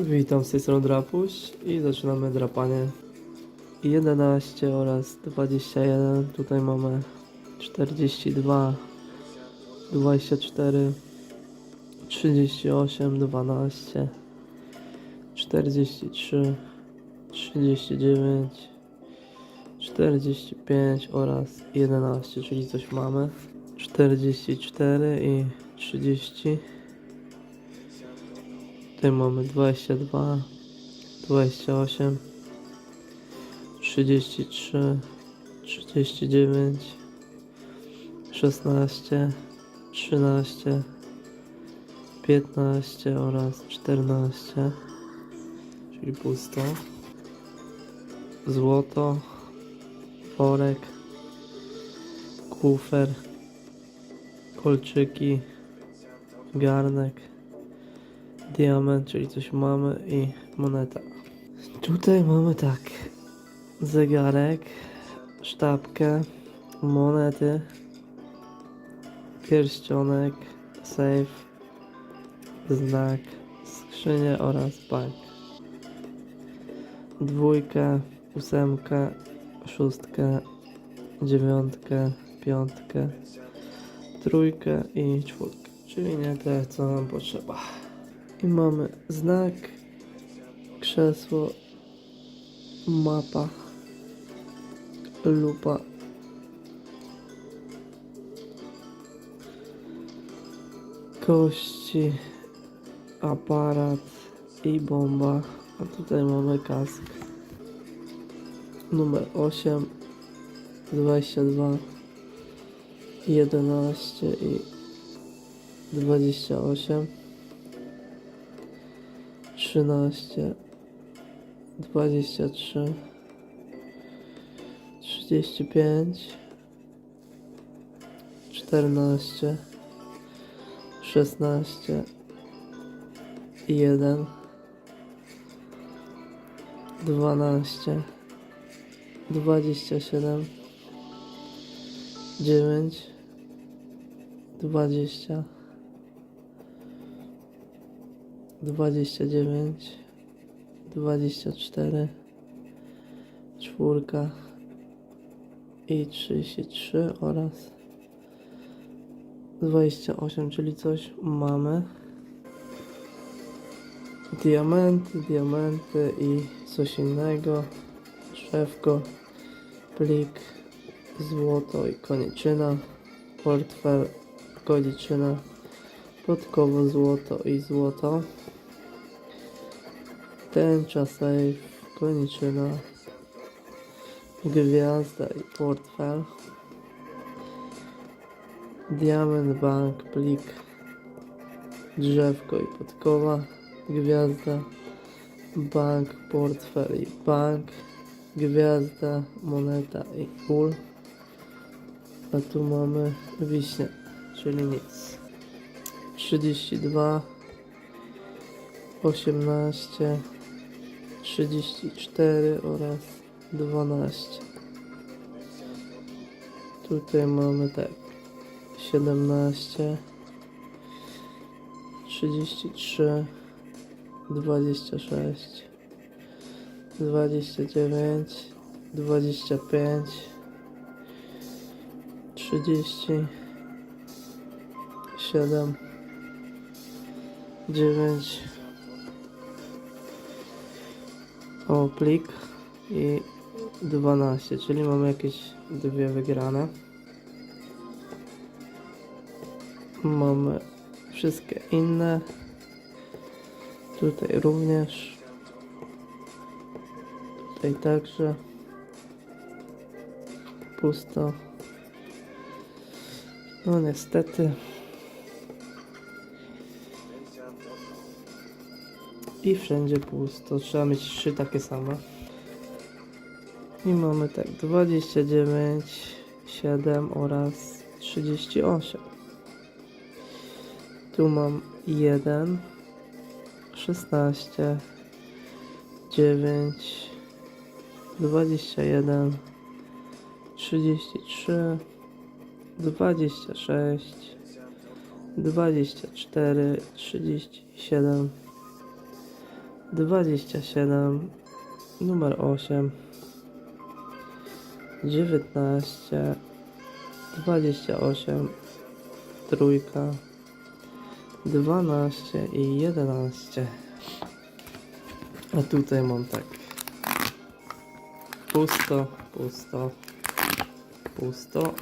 Witam z tej strony Drapuś i zaczynamy drapanie. 11 oraz 21 tutaj mamy 42 24 38 12 43 39 45 oraz 11 czyli coś mamy. 44 i 30 Tutaj mamy 22, 28, 33, 39, 16, 13, 15 oraz 14, czyli pusto. Złoto, worek, kufer, kolczyki, garnek diament, czyli coś mamy i moneta. Tutaj mamy tak, zegarek, sztabkę, monety, pierścionek, safe, znak, skrzynię oraz bank. Dwójkę, ósemkę, szóstkę, dziewiątkę, piątkę, trójkę i czwórkę. Czyli nie te, co nam potrzeba. I mamy znak, krzesło, mapa, lupa, kości, aparat i bomba. A tutaj mamy kask. Numer 8, 22, 11 i 28. 13, 23, 35, 14, 16, 1, 12, 27, 9, 20, 29, 24, czwórka i 33 oraz 28, czyli coś mamy. Diamenty, diamenty i coś innego. Drzewko, plik, złoto i koniczyna, portfel, koniczyna, podkowo złoto i złoto. Tęcza, safe, koniczyna, gwiazda i portfel. Diament, bank, plik, drzewko i podkowa, gwiazda, bank, portfel i bank, gwiazda, moneta i kul. A tu mamy wiśnie, czyli nic. 32, 18, 34 oraz 12. Tutaj mamy tak 17, 33, 26, 29, 25, 30, 7, 9, o plik i 12, czyli mamy jakieś dwie wygrane. Mamy wszystkie inne. Tutaj również. Tutaj także. Pusto. No niestety. I wszędzie pusto. Trzeba mieć trzy takie same. I mamy tak 29, 7 oraz 38. Tu mam 1, 16, 9, 21, 33, 26, 24, 37, 27, numer 8, 19, 28, trójka, 12 i 11. A tutaj mam tak. Pusto, pusto, pusto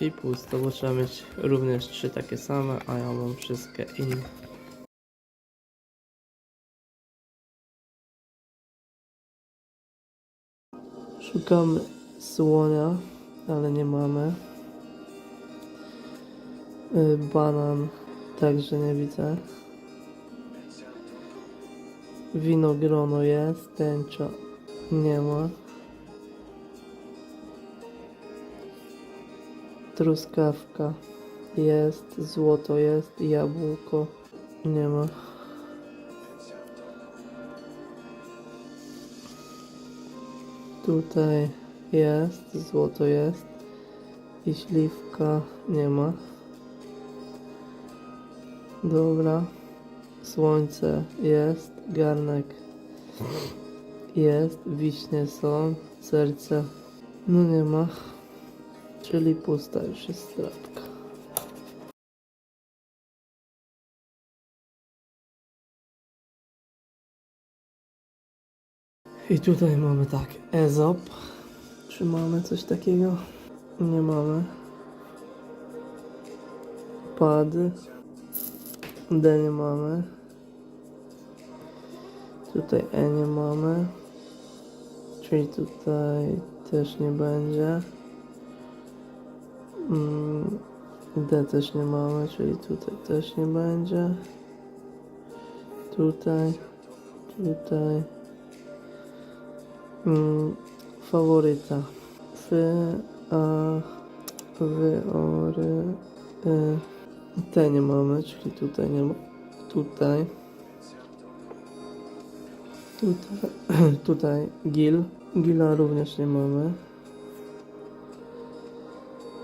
i pusto, bo trzeba mieć również trzy takie same, a ja mam wszystkie inne. Szukamy słonia, ale nie mamy. Y, Banan także nie widzę. Winogrono jest, tęcza nie ma. Truskawka jest, złoto jest, jabłko nie ma. Tutaj jest, złoto jest i śliwka nie ma. Dobra. Słońce jest, garnek jest, wiśnie są, serce no nie ma, czyli pusta już jest strapka. I tutaj mamy tak, Ezop. Czy mamy coś takiego? Nie mamy. Pady. D nie mamy. Tutaj E nie mamy. Czyli tutaj też nie będzie. Mm, D też nie mamy, czyli tutaj też nie będzie. Tutaj, tutaj. Mm, faworyta. Fy, a, wy, ory, y. Te nie mamy, czyli tutaj nie ma. Tutaj. Tutaj, tutaj Gil. Gila również nie mamy.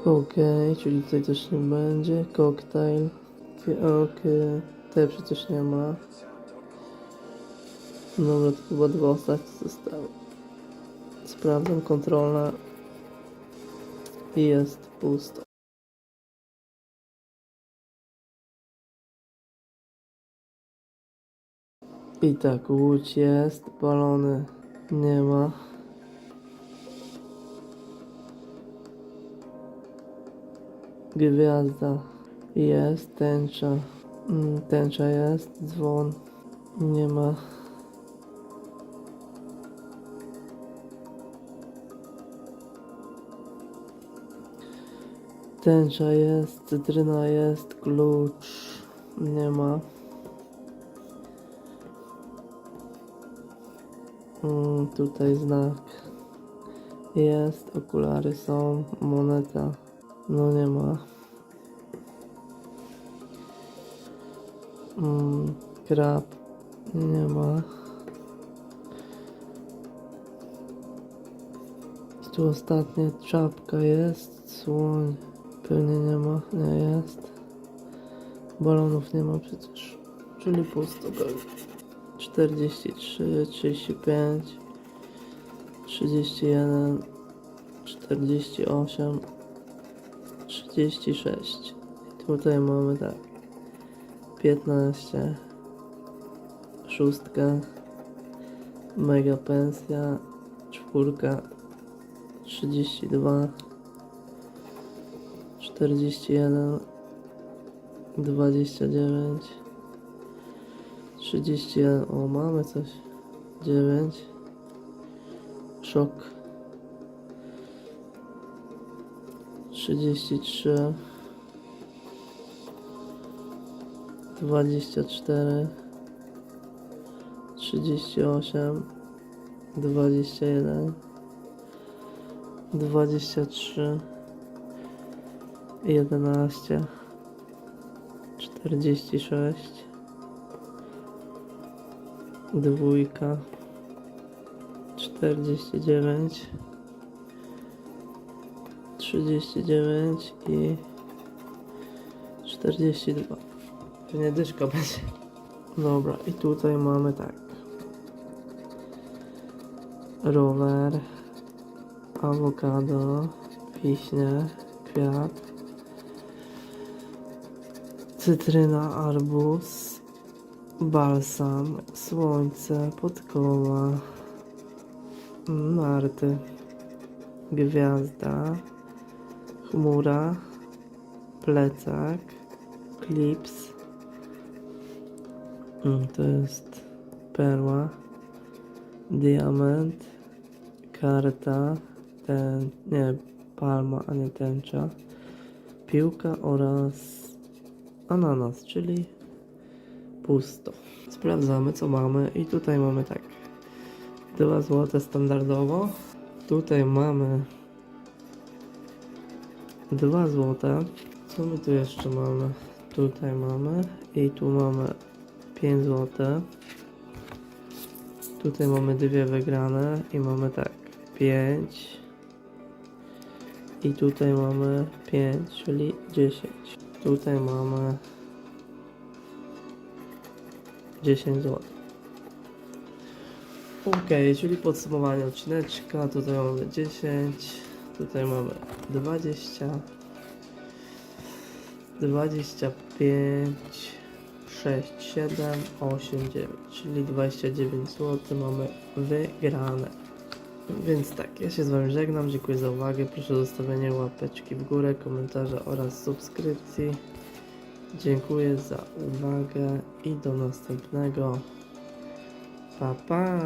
Okej, czyli tutaj też nie będzie. Koktajl. Okej, te przecież nie ma. Dobra, to chyba dwa ostatnie zostały. Sprawdzam kontrolę. I jest pusto. I tak, łódź jest, balony nie ma. Gwiazda jest, tęcza, mm, tęcza jest, dzwon nie ma. Tęcza jest, cytryna jest, klucz nie ma. Mm, tutaj znak jest, okulary są, moneta no nie ma. Mm, krab nie ma. Tu ostatnia czapka jest, słoń pewnie nie ma, nie jest. Balonów nie ma przecież, czyli pusto pewnie. 43, 35, 31, 48, 36. I tutaj mamy tak. 15, szóstka, mega pensja, czwórka, 32, 41, 29, 31, o mamy coś, 9, szok, 33, 24, 38, 21, 23, 11, 46, dwójka, 49, 39 i 42. Pewnie dyszka będzie. Dobra, i tutaj mamy tak. rower, awokado, wiśnie, kwiat, cytryna, arbuz, balsam, słońce, podkoła, narty, gwiazda, chmura, plecak, klips, Mm, to jest perła, diament, karta, ten, nie, palma, a nie tęcza, piłka oraz ananas, czyli pusto. Sprawdzamy co mamy i tutaj mamy tak 2 złote standardowo, tutaj mamy 2 złote, co my tu jeszcze mamy? Tutaj mamy i tu mamy 5 złote. Tutaj mamy dwie wygrane i mamy tak 5 i tutaj mamy 5, czyli 10. Tutaj mamy 10 zł. Ok, czyli podsumowanie odcineczka. Tutaj mamy 10, tutaj mamy 20, 25, 6, 7, 8, 9, czyli 29 zł mamy wygrane. Więc tak, ja się z Wami żegnam, dziękuję za uwagę, proszę o zostawienie łapeczki w górę, komentarza oraz subskrypcji. Dziękuję za uwagę i do następnego. Pa pa!